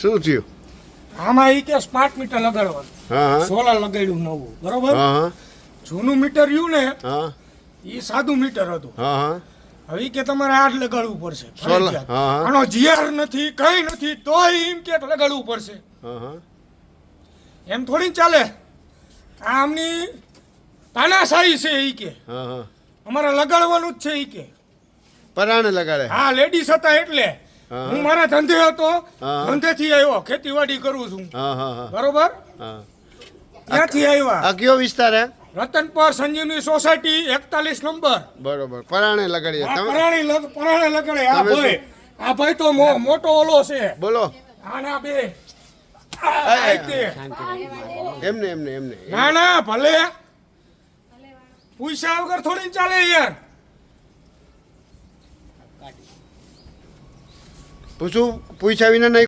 શું થયું? આમાં એ કે સ્માર્ટ મીટર લગાડવાનું. સોલાર લગાડ્યું નવું. બરોબર? જૂનું મીટર રહ્યું ને એ સાદું મીટર હતું. હવે કે તમારે આઠ લગાડવું પડશે. આનો જીઆર નથી કઈ નથી તોય એમ કે લગાડવું પડશે. હા હા. એમ થોડી ચાલે? આમની તાનાશાહી છે એ કે. હા હા. અમારે લગાડવાનું જ છે એ કે. પરાણે લગાડે. હા લેડીઝ હતા એટલે. હા. મારા ધંધે હતો. ધંધેથી આવ્યો. ખેતીવાડી કરું છું. બરોબર? ત્યાંથી આવ્યા. આ કયો વિસ્તાર હે? રતનપર સંજીવની સોસાયટી એકતાલીસ નંબર. બરોબર. પરાણે લગાડીએ. પરાણી લગ પરાણે લગાડે. આ ભાઈ આ ભાઈ તો મોટો ઓલો છે. બોલો. આના બે. એમને એમને એમને. ના ના ભલે. પૈસા વગર થોડી ચાલે યાર. પૂછું પૂછ્યા વિના નહીં